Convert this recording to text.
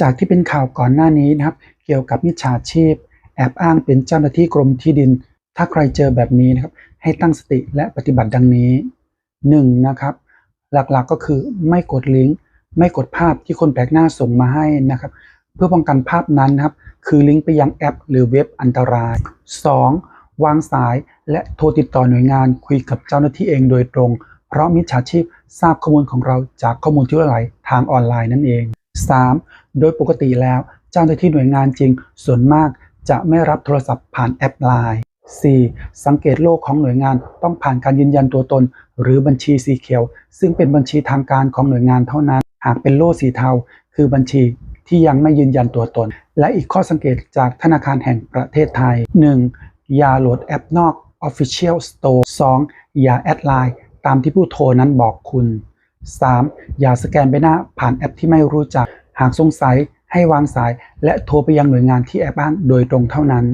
จากที่เป็นข่าวก่อนหน้านี้นะครับ เกี่ยวกับมิจฉาชีพ แอบอ้างเป็นเจ้าหน้าที่กรมที่ดิน ถ้าใครเจอแบบนี้นะครับ ให้ตั้งสติและปฏิบัติดังนี้ 1. นะครับ หลักๆก็คือไม่กดลิงก์ไม่กดภาพที่คนแปลกหน้าส่งมาให้นะครับ เพื่อป้องกันภาพนั้นนะครับ คือลิงก์ไปยังแอป หรือเว็บอันตราย 2. วางสายและโทรติดต่อหน่วยงานคุยกับเจ้าหน้าที่เองโดยตรง เพราะมิจฉาชีพทราบข้อมูลของเราจากข้อมูลที่ไหลทางออนไลน์นั่นเอง 3. โดยปกติแล้ว เจ้าหน้าที่หน่วยงานจริง ส่วนมากจะไม่รับโทรศัพท์ผ่านแอปไลน์ 4. สังเกตโลกของหน่วยงานต้องผ่านการยืนยันตัวตน หรือบัญชีสีเขียว ซึ่งเป็นบัญชีทางการของหน่วยงานเท่านั้น หากเป็นโล่สีเทา คือบัญชีที่ยังไม่ยืนยันตัวตน และอีกข้อสังเกตจากธนาคารแห่งประเทศไทย 1. อย่าโหลดแอปนอก Official Store 2. อย่าแอดไลน์ตามที่ผู้โทรนั้นบอกคุณ 3. อย่าสแกนใบหน้าผ่านแอปที่ไม่รู้จัก หากสงสัยให้วางสายและโทรไปยังหน่วยงานที่แอบอ้างโดยตรงเท่านั้น